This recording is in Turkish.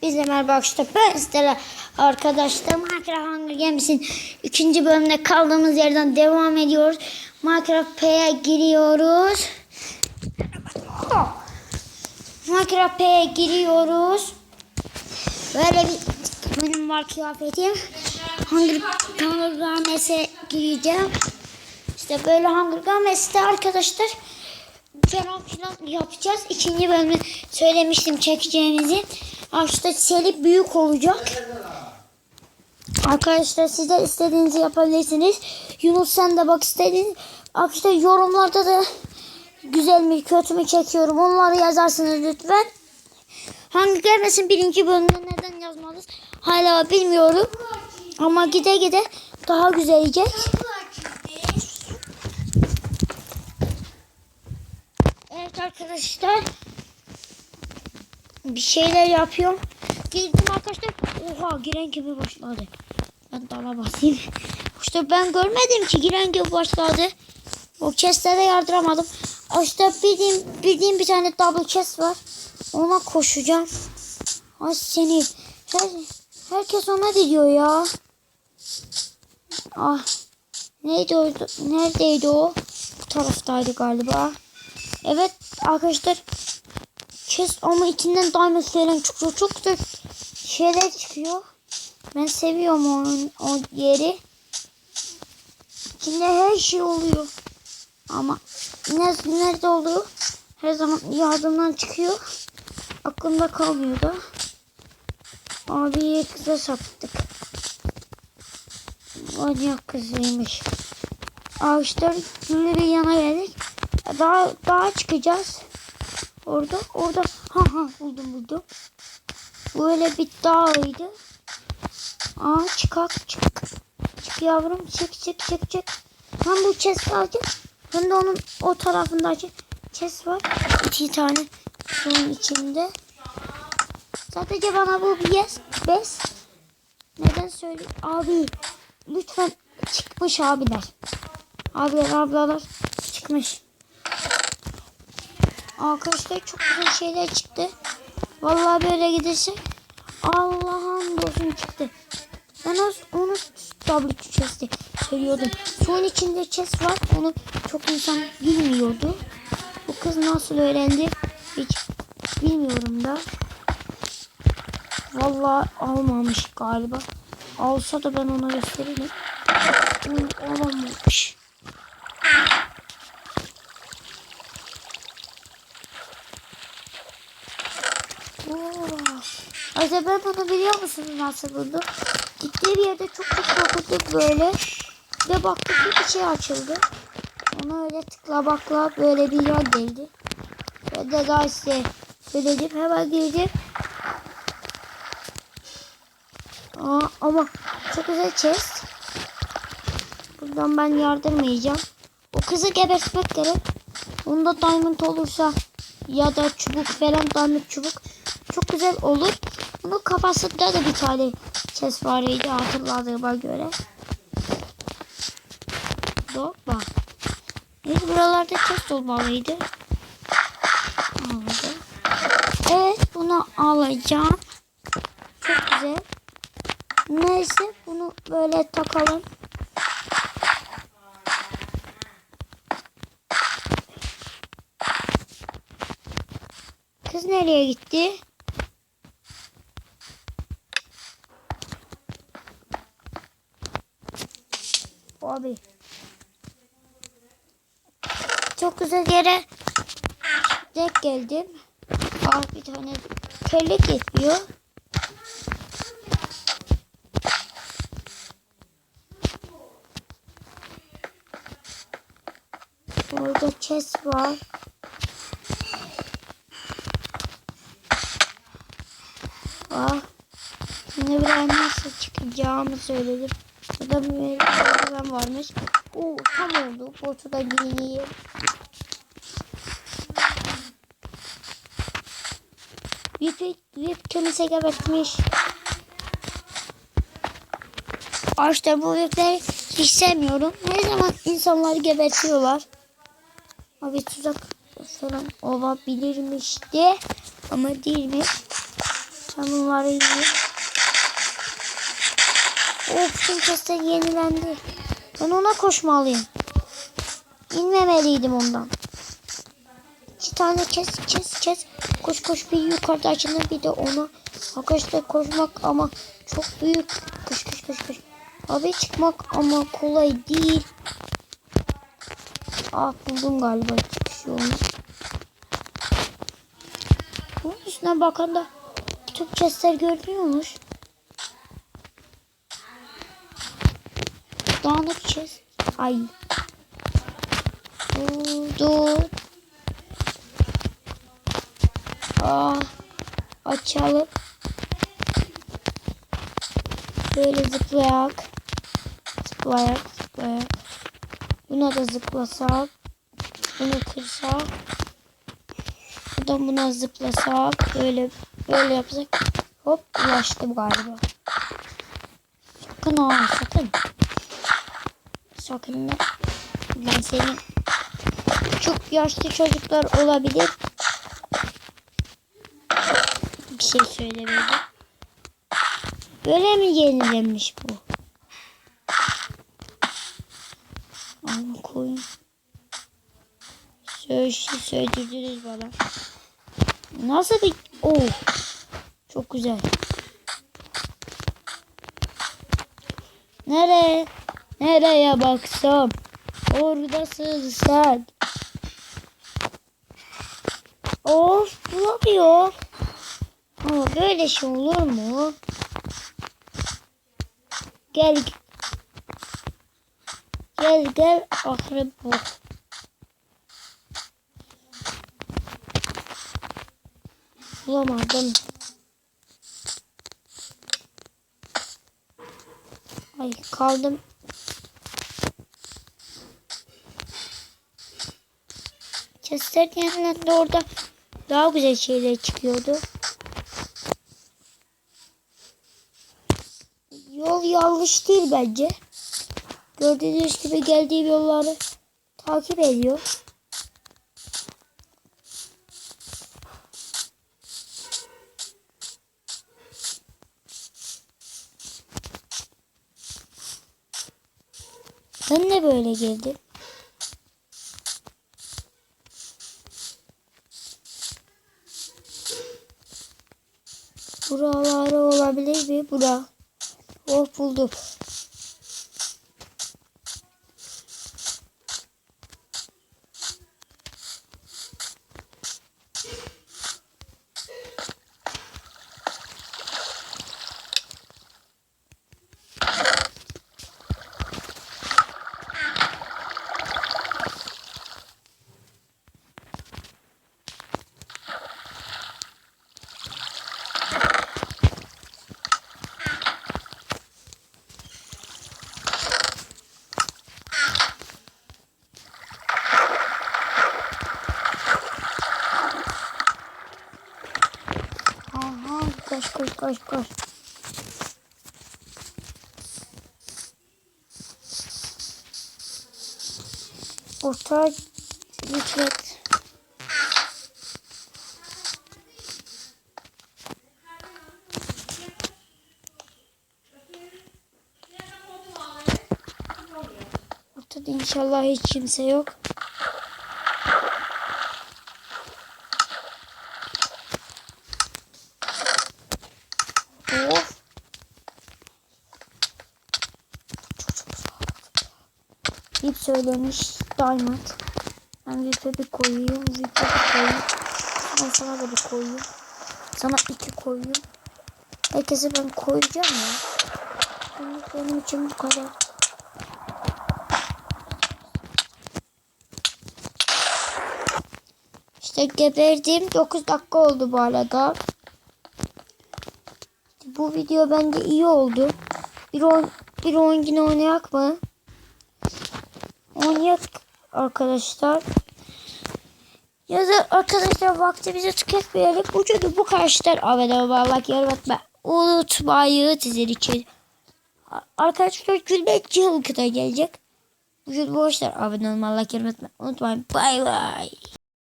Hepinize merhaba arkadaşlar. Ben arkadaşlar. Minecraft Hunger Games'in ikinci bölümde kaldığımız yerden devam ediyoruz. Minecraft P'ye giriyoruz. Minecraft P'ye giriyoruz. Böyle bir benim var kıyafetim. Hunger, Hunger Games'e gireceğim. İşte böyle Hunger Games'te arkadaşlar falan filan yapacağız. İkinci bölümü söylemiştim çekeceğimizi. Arkadaşlar seri büyük olacak. Arkadaşlar siz de istediğinizi yapabilirsiniz. Yunus sen de bak istediğiniz. Arkadaşlar yorumlarda da güzel mi kötü mü çekiyorum onları yazarsınız lütfen. Hangi gelmesin birinci bölümde neden yazmalıyız hala bilmiyorum. Ama gide gide daha güzel olacak. Evet arkadaşlar. Bir şeyler yapıyorum. Girdim arkadaşlar. Oha giren gibi başladı. Ben dala basayım. İşte ben görmedim ki giren gibi başladı. O chestlere yardıramadım. İşte bildiğim, bildiğim bir tane double chest var. Ona koşacağım. Ay seni. Her, herkes ona diyor ya. Ah. Neydi o? Neredeydi o? Bu taraftaydı galiba. Evet arkadaşlar. Chest ama içinden diamond falan çıkıyor. Çok güzel şeyler çıkıyor. Ben seviyorum o, o yeri. İçinde her şey oluyor. Ama ne, nerede oluyor? Her zaman yardımdan çıkıyor. Aklımda kalmıyor da. Abiye kıza sattık. Manyak kızıymış. Ağaçlar bir yana geldik. Daha daha çıkacağız. Orada orada ha ha buldum buldum. Böyle bir dağydı. Aa çıkak çık. Çık yavrum çık çık çık çık. Hem bu chest alacak hem de onun o tarafındaki chest var. İki tane bunun içinde. Sadece bana bu bir yes, bes. Neden söyle abi lütfen çıkmış abiler. Abiler ablalar çıkmış. Arkadaşlar çok güzel şeyler çıktı. Vallahi böyle giderse Allah'ım olsun çıktı. Ben o, onu double chest'i söylüyordum. Suyun içinde chest var. Onu çok insan bilmiyordu. Bu kız nasıl öğrendi hiç bilmiyorum da. Vallahi almamış galiba. Alsa da ben ona gösteririm. Alamamış. Acaba ben bunu biliyor musunuz nasıl buldum? Gittiği bir yerde çok çok korkuttuk böyle. Ve baktık ki bir şey açıldı. Ona öyle tıkla bakla böyle bir yer geldi. Ve de daha size söyledim. Hemen girdim. Aa, ama çok güzel chest. Buradan ben yardırmayacağım. O kızı gebertmek gerek. Onda diamond olursa ya da çubuk falan diamond çubuk çok güzel olur. Bunun kafasında da bir tane chest var idi hatırladığıma göre. Hoppa. Biz buralarda chest olmalıydı. Aldım. Evet bunu alacağım. Çok güzel. Neyse bunu böyle takalım. Kız nereye gitti? Abi. Çok güzel yere denk geldim. Aa, bir tane kellik yetmiyor. Orada chest var. Ah. Şimdi bir nasıl çıkacağımı söyledim. Burada bir merdiven varmış. Oo tam oldu. Botu da giyeyim. Vip, vip kimse gebertmiş. İşte bu vipleri hiç sevmiyorum. Her zaman insanları gebertiyorlar. Abi tuzak falan olabilirmiş de ama değilmiş. Ben bunları yiyeyim. Of tüm yenilendi. Ben ona koşmalıyım. İnmemeliydim ondan. İki tane kes kes kes. Koş koş bir yukarıda açılır bir de ona. Arkadaşlar koşmak ama çok büyük. Koş koş koş koş. Abi çıkmak ama kolay değil. Ah buldum galiba çıkış yolunu. Bunun üstüne bakan da tüm chestler görünüyormuş. Dağınık chest. Ay. Buldu. Aa, açalım. Böyle zıplayak. Zıplayak, zıplayak. Buna da zıplasak. Bunu kırsak. Buradan buna zıplasak. Böyle böyle yapsak. Hop ulaştım galiba. Sakın ha sakın. Sakın. Ben senin çok yaşlı çocuklar olabilir. Bir şey söylemedim. Böyle mi yenilenmiş bu? Ama koyun. Söz, söylediniz bana. Nasıl bir... Oh. Çok güzel. Nereye? Nereye baksam? Oradasın sen. Of bulamıyor. Ama böyle şey olur mu? Gel. Gel gel akrep bu. Bulamadım. Ay kaldım. Chester yenilendi orada daha güzel şeyler çıkıyordu. Yol yanlış değil bence. Gördüğünüz gibi geldiğim yolları takip ediyor. Ben de böyle geldim. Buraları olabilir mi? Bura. Oh buldum. Koş koş koş. Orta rütbet. Ortada inşallah hiç kimse yok. Of. Vip söylemiş Diamond. Ben Vip'e bir koyayım. Vip'e bir koyayım. Ben sana da bir koyayım. Sana iki koyayım. Herkese ben koyacağım ya. Benim, benim için bu kadar. İşte geberdim. 9 dakika oldu bu arada. Bu video bence iyi oldu. Bir on, bir on yine oynayak mı? Oynayak arkadaşlar. Ya da arkadaşlar vaktimizi tüketmeyelim. Ucudu bu karşılar abone olmak, yorum atma. Unutmayın sizin için. Arkadaşlar gülmek çılgına gelecek. Bugün boşlar abone olmak, yorum atma. Unutmayın. Bay bay.